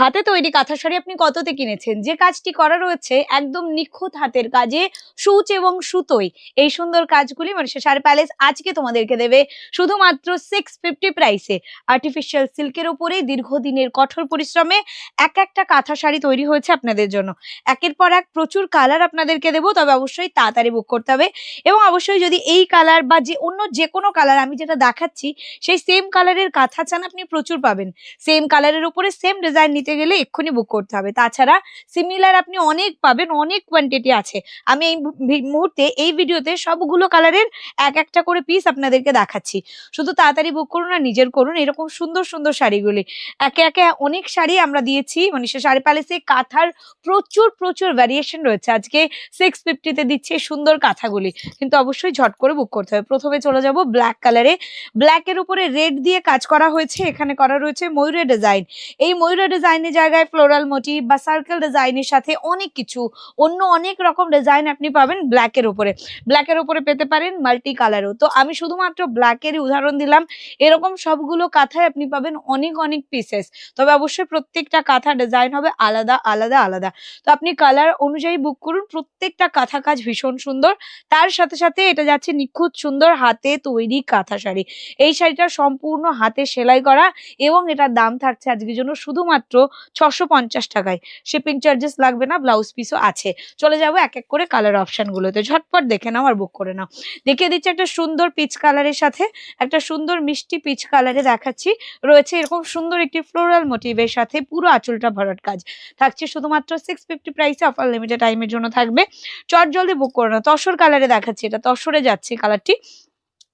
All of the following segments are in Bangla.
হাতে তৈরি কাঁথা শাড়ি আপনি কততে কিনেছেন? যে কাজটি করা রয়েছে একদম নিখুঁত হাতের কাজে, সূচ এবং সুতোই এই সুন্দর কাজগুলি মানে শাড়ি প্যালেস আজকে তোমাদেরকে দেবে শুধুমাত্র সিক্স ফিফটি প্রাইসে আর্টিফিশিয়াল সিল্কের উপরে দীর্ঘদিনের কঠোর পরিশ্রমে এক একটা কাঁথা শাড়ি তৈরি হয়েছে আপনাদের জন্য। একের পর এক প্রচুর কালার আপনাদেরকে দেবো, তবে অবশ্যই তাড়াতাড়ি বুক করতে হবে। এবং অবশ্যই যদি এই কালার বা যে অন্য যে কোনো কালার আমি যেটা দেখাচ্ছি, সেই সেম কালারের কাঁথা চান আপনি প্রচুর পাবেন। সেম কালারের উপরে সেম ডিজাইন নিতে গেলে এক্ষুনি বুক করতে হবে। তাছাড়া সিমিলার আপনি অনেক পাবেন, অনেক কোয়ান্টিটি আছে। আমি এই মুহূর্তে এই ভিডিওতে সবগুলো কালারের এক একটা করে পিস আপনাদেরকে দেখাচ্ছি। শুধু তাড়াতাড়ি বুক করুন আর নিজের করুন, এরকম সুন্দর সুন্দর শাড়িগুলি। একে একে অনেক শাড়ি আমরা দিয়েছি মানে সে শাড়ি প্যালেসে কাঁথার প্রচুর প্রচুর ভ্যারিয়েশন রয়েছে। আজকে সিক্স ফিফটিতে দিচ্ছে সুন্দর কাঁথাগুলি। কিন্তু অবশ্যই ঝট করে বুক করতে হবে। প্রথমে চলে যাব ব্ল্যাক কালারে ব্ল্যাকের উপরে রেড দিয়ে কাজ করা হয়েছে, এখানে করা রয়েছে ময়ূরের ডিজাইন এই ময়ূরের ডিজাইনের জায়গায় ফ্লোরাল মোটিভ বা সার্কেল ডিজাইনের সাথে অনেক কিছু, অন্য অনেক রকম ডিজাইন আপনি পাবেন ব্ল্যাকের উপরে। ব্ল্যাকের উপরে পেতে পারেন মাল্টি কালারও তো আমি শুধুমাত্র ব্ল্যাকেরই উদাহরণ দিলাম। এরকম সবগুলো কাঁথায় আপনি পাবেন অনেক অনেক পিসেস তবে অবশ্যই প্রত্যেকটা কাঁথা ডিজাইন হবে আলাদা আলাদা আলাদা। তো আপনি কালার অনুযায়ী বুক করুন। প্রত্যেকটা কাঁথা কাজ ভীষণ সুন্দর। তার সাথে সাথে এটা যাচ্ছে নিখুঁত সুন্দর হাতে তৈরি কাঁথা শাড়ি। এই শাড়িটা সম্পূর্ণ হাতে সেলাই করা এবং এটার দাম থাকছে আজকের জন্য শুধুমাত্র ছশো পঞ্চাশ টাকায়। শিপিং চার্জেস লাগবে না ব্লাউজ পিসও আছে। চলে যাব এক এক করে কালার অপশনগুলোতে ঝটপট দেখে নাও আর বুক করে নাও। দেখিয়ে দিচ্ছি একটা সুন্দর পিচ কালারের সাথে, একটা সুন্দর মিষ্টি পিচ কালারে দেখাচ্ছি। রয়েছে এরকম সুন্দর একটি ফ্লোরাল মোটিভের সাথে পুরো আঁচলটা ভরাট কাজ। থাকছে শুধুমাত্র সিক্স ফিফটি প্রাইসে অফার লিমিটেড টাইমের জন্য থাকবে। চট জলদি বুক করে নাও। তসর কালারে দেখাচ্ছি, এটা তসরে যাচ্ছে কালারটি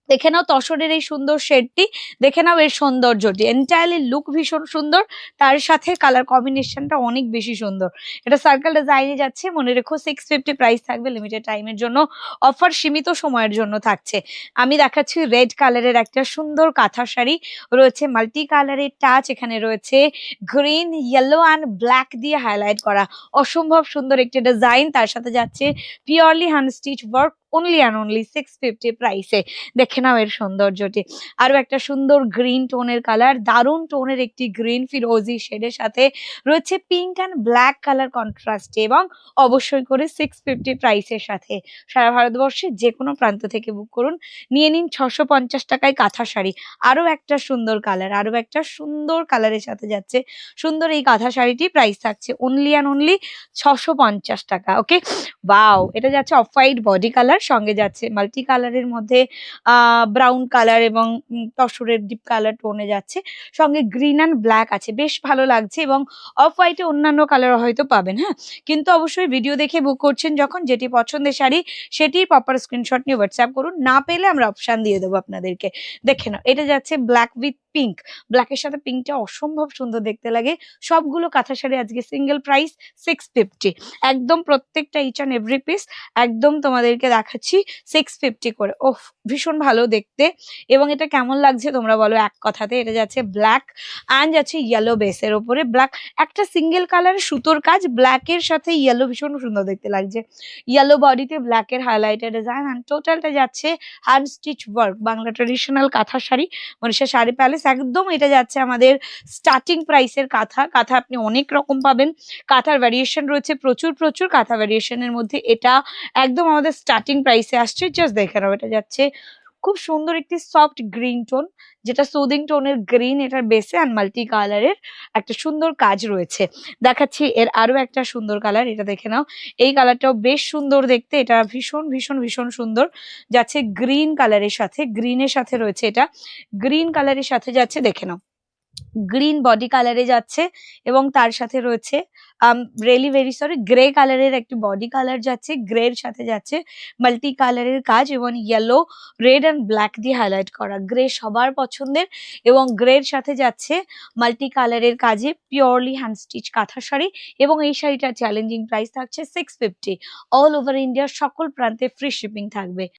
দেখে নাও তসরের এই সুন্দর শেডটি, দেখে নাও এর সৌন্দর্যটি। এন্টায়ারলি লুক ভীষণ সুন্দর, তার সাথে কালার কম্বিনেশনটা অনেক বেশি সুন্দর। এটা সার্কেল ডিজাইনে যাচ্ছে, মনে রেখো সিক্স ফিফটি প্রাইস থাকবে লিমিটেড টাইমের জন্য অফার সীমিত সময়ের জন্য থাকছে। আমি দেখাচ্ছি রেড কালারের একটা সুন্দর কাঁথা শাড়ি, রয়েছে মাল্টি কালারের টাচ এখানে রয়েছে গ্রিন ইয়েলো অ্যান্ড ব্ল্যাক দিয়ে হাইলাইট করা। অসম্ভব সুন্দর একটি ডিজাইন তার সাথে যাচ্ছে purely hand stitch work only and only six fifty প্রাইসে দেখে নাও এর সৌন্দর্যটি। আরও একটা সুন্দর গ্রিন টোনের কালার দারুণ টোনের একটি গ্রিন ফিরোজি শেডের সাথে রয়েছে পিঙ্ক অ্যান্ড ব্ল্যাক কালার কন্ট্রাস্টে এবং অবশ্যই করে সিক্স ফিফটি প্রাইসের সাথে। সারা ভারতবর্ষে যে কোনো প্রান্ত থেকে বুক করুন। নিয়ে নিন ছশো পঞ্চাশ টাকায় কাঁথা শাড়ি। আরও একটা সুন্দর কালার আরও একটা সুন্দর কালারের সাথে যাচ্ছে। সুন্দর এই কাঁথা শাড়িটি প্রাইস থাকছে অনলি অ্যান্ড অনলি ছশো পঞ্চাশ টাকা ওকে বাও এটা যাচ্ছে অফ হোয়াইট বডি কালার সঙ্গে যাচ্ছে। মাল্টি কালারের মধ্যে ব্রাউন কালার এবং তসরের ডিপ কালার টোনে যাচ্ছে। সঙ্গে গ্রিন অ্যান্ড ব্ল্যাক আছে। বেশ ভালো লাগছে এবং অফ হোয়াইটে অন্যান্য কালার হয়তো পাবেন হ্যাঁ? কিন্তু অবশ্যই ভিডিও দেখে বুক করছেন যখন যেটি পছন্দের শাড়ি, সেটির প্রপার স্ক্রিনশট নিয়ে হোয়াটসঅ্যাপ করুন। না পেলে আমরা অপশান দিয়ে দেবো আপনাদেরকে। দেখে নাও, এটা যাচ্ছে ব্ল্যাক উইথ পিঙ্ক ব্ল্যাকের সাথে পিঙ্কটা অসম্ভব সুন্দর দেখতে লাগে। সবগুলো কাঁথা শাড়ি আজকে সিঙ্গেল প্রাইস সিক্স ফিফটি একদম প্রত্যেকটা ইচ অ্যান্ড এভরি পিস একদম তোমাদেরকে দেখাচ্ছি সিক্স ফিফটি করে। ওহ ভীষণ ভালো দেখতে। এবং এটা কেমন লাগছে তোমরা বলো এক কথাতে? এটা যাচ্ছে ব্ল্যাক অ্যান্ড যাচ্ছে ইয়েলো বেসের ওপরে। ব্ল্যাক একটা সিঙ্গেল কালারের সুতোর কাজ ব্ল্যাকের সাথে ইয়েলো ভীষণ সুন্দর দেখতে লাগছে। ইয়েলো বডিতে ব্ল্যাকের হাইলাইটের ডিজাইন অ্যান্ড টোটালটা যাচ্ছে hand stitch work Bangla traditional kantha sari, Manisha sari palace একদম এটা যাচ্ছে আমাদের স্টার্টিং প্রাইসের কাঁথা। কাঁথা আপনি অনেক রকম পাবেন। কাঁথার ভ্যারিয়েশন রয়েছে প্রচুর প্রচুর কাঁথা ভ্যারিয়েশনের মধ্যে। এটা একদম আমাদের স্টার্টিং প্রাইসে আসছে জাস্ট দেখে নাও, এটা যাচ্ছে। খুব সুন্দর একটি সফট গ্রিন টোন যেটা সুদিং টোনের গ্রিন এটার বেসে অ্যান্ড মাল্টি কালারের একটা সুন্দর কাজ রয়েছে। দেখাচ্ছি, এর আরও একটা সুন্দর কালার এটা দেখে নাও। এই কালারটাও বেশ সুন্দর দেখতে, এটা ভীষণ ভীষণ ভীষণ সুন্দর। যাচ্ছে গ্রিন কালারের সাথে গ্রিনের সাথে রয়েছে এটা। গ্রিন কালারের সাথে যাচ্ছে, দেখে নাও। গ্রিন বডি কালারে যাচ্ছে এবং তার সাথে রয়েছে রেলি ভেরি সরি গ্রে কালারের একটি বডি কালার যাচ্ছে গ্রে এর সাথে যাচ্ছে মাল্টি কালারের কাজ এবং ইয়েলো রেড অ্যান্ড ব্ল্যাক দিয়ে হাইলাইট করা। গ্রে সবার পছন্দের এবং গ্রে এর সাথে যাচ্ছে মাল্টি কালারের কাজে পিওরলি হ্যান্ড স্টিচ কাঁথা শাড়ি এবং এই শাড়িটার চ্যালেঞ্জিং প্রাইস থাকছে সিক্স ফিফটি অল ওভার ইন্ডিয়ার সকল প্রান্তে ফ্রি শিপিং থাকবে।